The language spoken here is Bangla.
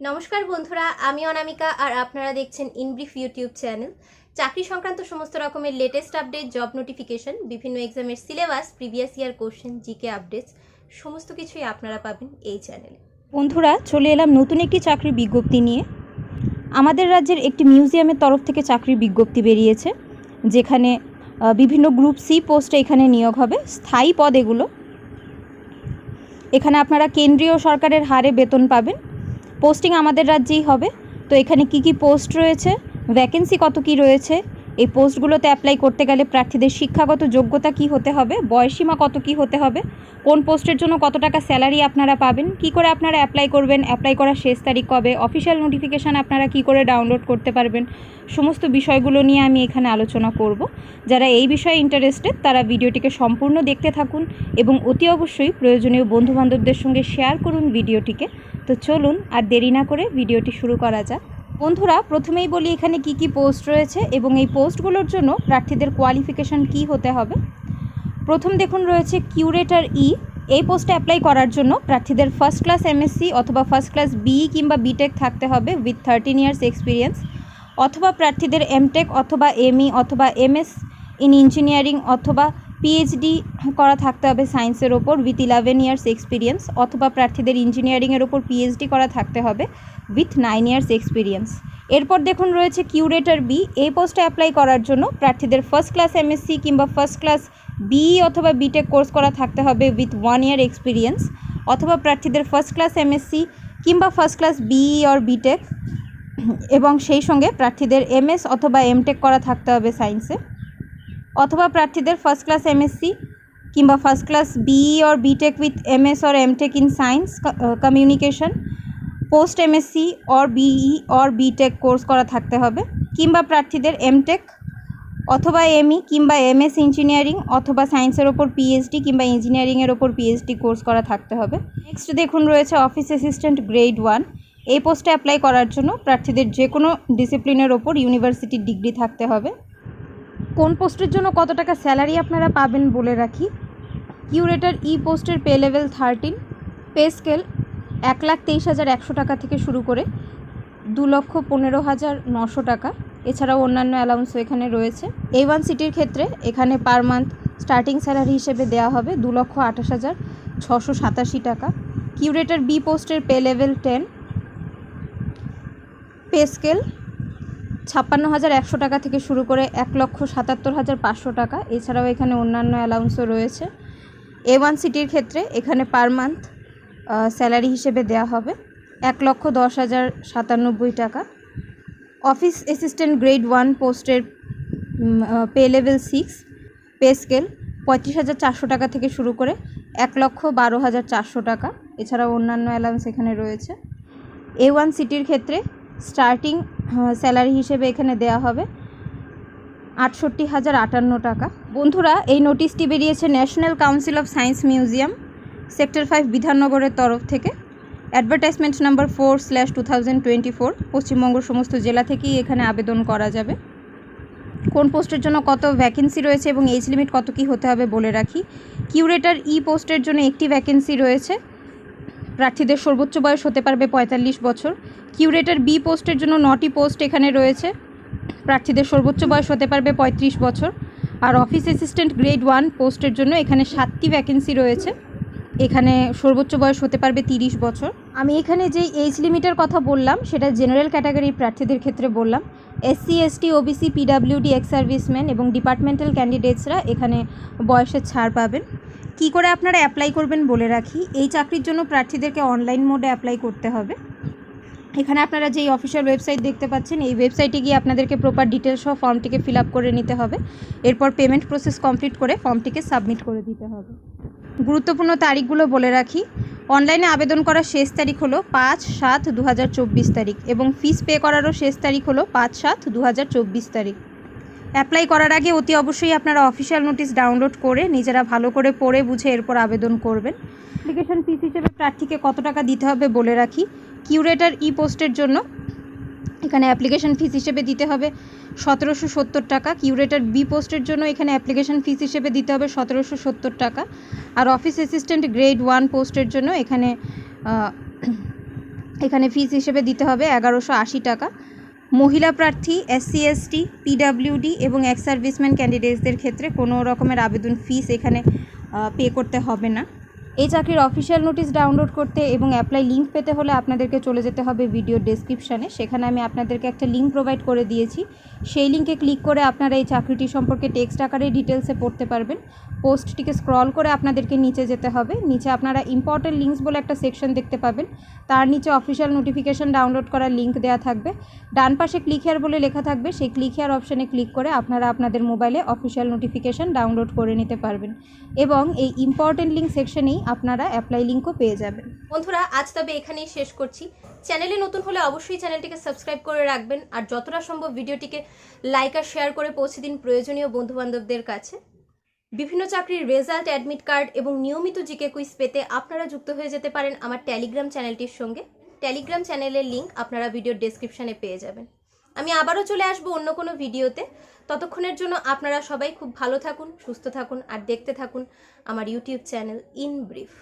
নমস্কার বন্ধুরা, আমি অনামিকা আর আপনারা দেখছেন ইনব্রিফ ইউটিউব চ্যানেল চাকরি সংক্রান্ত সমস্ত রকমের লেটেস্ট আপডেট জব নোটিফিকেশন বিভিন্ন এক্সামের syllabus previous year question GK updates সমস্ত কিছুই আপনারা পাবেন এই চ্যানেলে বন্ধুরা, চলে এলাম নতুন একটি চাকরির বিজ্ঞপ্তি নিয়ে। আমাদের রাজ্যের একটি মিউজিয়ামের তরফ থেকে চাকরির বিজ্ঞপ্তি বেরিয়েছে, যেখানে বিভিন্ন গ্রুপ সি পোস্টে এখানে নিয়োগ হবে, স্থায়ী পদ এগুলো। এখানে আপনারা কেন্দ্রীয় সরকারের হারে বেতন পাবেন পোস্টিং আমাদের রাজ্যেই হবে। তো এখানে কি কি পোস্ট রয়েছে? ভ্যাকেন্সি কত কি রয়েছে? এই পোস্টগুলোতে অ্যাপ্লাই করতে গেলে প্রার্থীদের শিক্ষাগত যোগ্যতা কি হতে হবে বয়সীমা কত কি হতে হবে, কোন পোস্টের জন্য কত টাকা স্যালারি আপনারা পাবেন, কি করে আপনারা অ্যাপ্লাই করবেন অ্যাপ্লাই করার শেষ তারিখ কবে অফিসিয়াল নোটিফিকেশান আপনারা কি করে ডাউনলোড করতে পারবেন, সমস্ত বিষয়গুলো নিয়ে আমি এখানে আলোচনা করব। যারা এই বিষয়ে ইন্টারেস্টেড তারা ভিডিওটিকে সম্পূর্ণ দেখতে থাকুন এবং অতি অবশ্যই প্রয়োজনীয় বন্ধুবান্ধবদের সঙ্গে শেয়ার করুন ভিডিওটিকে। তো চলুন, আর দেরি না করে ভিডিওটি শুরু করা যাক। বন্ধুরা, প্রথমেই বলি এখানে কি কি পোস্ট রয়েছে এবং এই পোস্টগুলোর জন্য প্রার্থীদের কোয়ালিফিকেশন কি হতে হবে। প্রথম দেখুন রয়েছে কিউরেটার ই এই পোস্টে অ্যাপ্লাই করার জন্য প্রার্থীদের ফার্স্ট ক্লাস এমএসসি অথবা ফার্স্ট ক্লাস বিই কিংবা বিটেক থাকতে হবে উইথ থার্টিন ইয়ার্স এক্সপিরিয়েন্স অথবা প্রার্থীদের এমটেক অথবা এমই অথবা এমএস ইন ইঞ্জিনিয়ারিং অথবা পিএইচডি করা থাকতে হবে সায়েন্সের ওপর উইথ ইলেভেন ইয়ার্স এক্সপিরিয়েন্স অথবা প্রার্থীদের ইঞ্জিনিয়ারিংয়ের ওপর পিএইচডি করা থাকতে হবে উইথ নাইন ইয়ার্স এক্সপিরিয়েন্স এরপর দেখুন রয়েছে কিউরেটার বি এই পোস্টে অ্যাপ্লাই করার জন্য প্রার্থীদের ফার্স্ট ক্লাস এমএসসি কিংবা ফার্স্ট ক্লাস বিই অথবা বিটেক কোর্স করা থাকতে হবে উইথ ওয়ান ইয়ার এক্সপিরিয়েন্স অথবা প্রার্থীদের ফার্স্ট ক্লাস এমএসসি কিংবা first class BE or BTech এবং সেই সঙ্গে প্রার্থীদের এমএস অথবা এমটেক করা থাকতে হবে সায়েন্সে অথবা প্রার্থীদের ফার্স্ট ক্লাস এমএসসি কিংবা first class BE or BTech with MS or MTech in science communication post MSc or BE or BTech course করা থাকতে হবে। কিংবা প্রার্থীদের এমটেক অথবা এমই কিংবা এমএস ইঞ্জিনিয়ারিং অথবা সায়েন্সের ওপর পিএইচডি কিংবা ইঞ্জিনিয়ারিংয়ের ওপর পিএইচডি কোর্স করা থাকতে হবে। নেক্সট দেখুন রয়েছে অফিস অ্যাসিস্ট্যান্ট গ্রেড ওয়ান এই পোস্টে অ্যাপ্লাই করার জন্য প্রার্থীদের যে কোনো ডিসিপ্লিনের ওপর ইউনিভার্সিটির ডিগ্রি থাকতে হবে। কোন পোস্টের জন্য কত টাকা স্যালারি আপনারা পাবেন বলে রাখি? কিউরেটার ই পোস্টের pay level thirteen, pay scale এক লাখ তেইশ হাজার একশো টাকা থেকে শুরু করে দু লক্ষ পনেরো হাজার নশো টাকা। এছাড়াও অন্যান্য অ্যালাউন্সও এখানে রয়েছে। এ ওয়ান সিটির ক্ষেত্রে এখানে পার মান্থ স্টার্টিং স্যালারি হিসেবে দেওয়া হবে দু লক্ষ আঠাশ হাজার ছশো সাতাশি টাকা। কিউরেটার বি পোস্টের pay level ten, pay scale ছাপ্পান্ন হাজার একশো টাকা থেকে শুরু করে এক লক্ষ সাতাত্তর হাজার পাঁচশো টাকা। এছাড়াও এখানে অন্যান্য অ্যালাউন্সও রয়েছে। এ ওয়ান সিটির ক্ষেত্রে এখানে পার মান্থ স্যালারি হিসেবে দেওয়া হবে এক লক্ষ দশ হাজার সাতানব্বই টাকা। অফিস অ্যাসিস্ট্যান্ট গ্রেড ওয়ান পোস্টের pay level six pay scale পঁয়ত্রিশ হাজার চারশো টাকা থেকে শুরু করে এক লক্ষ বারো হাজার চারশো টাকা। এছাড়াও অন্যান্য অ্যালাউন্স এখানে রয়েছে। এ ওয়ান সিটির ক্ষেত্রে স্টার্টিং স্যালারি হিসেবে এখানে দেওয়া হবে। আটষট্টি হাজার আটান্ন টাকা। বন্ধুরা, এই নোটিশটি বেরিয়েছে national council of science museum, sector five, বিধাননগরের তরফ থেকে। Advertisement number four slash two thousand twenty four সমস্ত জেলা থেকেই এখানে আবেদন করা যাবে। কোন পোস্টের জন্য কত ভ্যাকেন্সি রয়েছে এবং এজ লিমিট কত কী হতে হবে বলে রাখি। কিউরেটার ই পোস্টের জন্য একটি ভ্যাকেন্সি রয়েছে। প্রার্থীদের সর্বোচ্চ বয়স হতে পারবে পঁয়তাল্লিশ বছর। কিউরেটার বি পোস্টের জন্য নটি পোস্ট এখানে রয়েছে। প্রার্থীদের সর্বোচ্চ বয়স হতে পারবে পঁয়ত্রিশ বছর। আর অফিস অ্যাসিস্ট্যান্ট গ্রেড ওয়ান পোস্টের জন্য এখানে সাতটি ভ্যাকেন্সি রয়েছে। এখানে সর্বোচ্চ বয়স হতে পারবে তিরিশ বছর। আমি এখানে যেই এজ লিমিটের কথা বললাম, সেটা জেনারেল ক্যাটাগরির প্রার্থীদের ক্ষেত্রে বললাম। SC ST OBC PWD ex serviceman এবং ডিপার্টমেন্টাল ক্যান্ডিডেটসরা এখানে বয়সের ছাড় পাবেন। কি করে আপনারা অ্যাপ্লাই করবেন বলে রাখি? এই চাকরির জন্য প্রার্থীদেরকে অনলাইন মোডে অ্যাপ্লাই করতে হবে। এখানে আপনারা যেই অফিসিয়াল ওয়েবসাইট দেখতে পাচ্ছেন, এই ওয়েবসাইটে গিয়ে আপনাদেরকে প্রপার ডিটেলস সহ ফর্মটিকে ফিল করে নিতে হবে। এরপর পেমেন্ট প্রসেস কমপ্লিট করে ফর্মটিকে সাবমিট করে দিতে হবে। গুরুত্বপূর্ণ তারিখগুলো বলে রাখি। অনলাইনে আবেদন করার শেষ তারিখ হলো পাঁচ সাত দু তারিখ এবং ফিস পে করারও শেষ তারিখ হলো পাঁচ সাত দু তারিখ। অ্যাপ্লাই করার আগে অতি অবশ্যই আপনারা অফিসিয়াল নোটিশ ডাউনলোড করে নিজেরা ভালো করে পড়ে বুঝে এরপর আবেদন করবেন। অ্যাপ্লিকেশন ফিস হিসেবে প্রার্থীকে কত টাকা দিতে হবে বলে রাখি। কিউরেটার ই পোস্টের জন্য এখানে অ্যাপ্লিকেশন ফিস হিসেবে দিতে হবে সতেরোশো সত্তর টাকা। কিউরেটার বি পোস্টের জন্য এখানে অ্যাপ্লিকেশন ফিস হিসেবে দিতে হবে সতেরোশো সত্তর টাকা। আর অফিস অ্যাসিস্ট্যান্ট গ্রেড ওয়ান পোস্টের জন্য এখানে এখানে ফিস হিসেবে দিতে হবে এগারোশো আশি টাকা। মহিলা প্রার্থী এসসি এসটি পিডাব্লিউডি এবং এক্স সার্ভিসম্যান ক্যান্ডিডেটসদের ক্ষেত্রে কোনো রকমের আবেদন ফিস এখানে পে করতে হবে না। এই চাকরির অফিসিয়াল নোটিশ ডাউনলোড করতে এবং অ্যাপ্লাই লিঙ্ক পেতে হলে আপনাদেরকে চলে যেতে হবে ভিডিও ডেসক্রিপশানে সেখানে আমি আপনাদেরকে একটা লিঙ্ক প্রোভাইড করে দিয়েছি। সেই লিঙ্কে ক্লিক করে আপনারা এই চাকরিটি সম্পর্কে টেক্সট আকারে ডিটেলসে পড়তে পারবেন। পোস্টটিকে স্ক্রল করে আপনাদেরকে নিচে যেতে হবে। নিচে আপনারা ইম্পর্টেন্ট লিঙ্কস বলে একটা সেকশন দেখতে পাবেন। তার নিচে অফিসিয়াল নোটিফিকেশন ডাউনলোড করার লিঙ্ক দেওয়া থাকবে। ডান পাশে ক্লিক হেয়ার বলে লেখা থাকবে। সেই ক্লিক হেয়ার অপশানে ক্লিক করে আপনারা আপনাদের মোবাইলে অফিসিয়াল নোটিফিকেশন ডাউনলোড করে নিতে পারবেন। এবং এই ইম্পর্টেন্ট লিঙ্ক সেকশনেই আপনারা অ্যাপ্লাই লিঙ্কও পেয়ে যাবেন। বন্ধুরা, আজ তবে এখানেই শেষ করছি। চ্যানেলে নতুন হলে অবশ্যই চ্যানেলটিকে সাবস্ক্রাইব করে রাখবেন। আর যতটা সম্ভব ভিডিওটিকে লাইক আর শেয়ার করে পৌঁছে দিন প্রয়োজনীয় বন্ধুবান্ধবদের কাছে। বিভিন্ন চাকরির রেজাল্ট অ্যাডমিট কার্ড এবং নিয়মিত জিকে কুইজ পেতে আপনারা যুক্ত হয়ে যেতে পারেন আমার টেলিগ্রাম চ্যানেলটির সঙ্গে। টেলিগ্রাম চ্যানেলের লিঙ্ক আপনারা ভিডিওর ডেসক্রিপশানে পেয়ে যাবেন। আমি আবারও চলে আসব অন্য কোনো ভিডিওতে ততক্ষণের জন্য আপনারা সবাই খুব ভালো থাকুন, সুস্থ থাকুন, আর দেখতে থাকুন আমার ইউটিউব চ্যানেল ইন ব্রিফ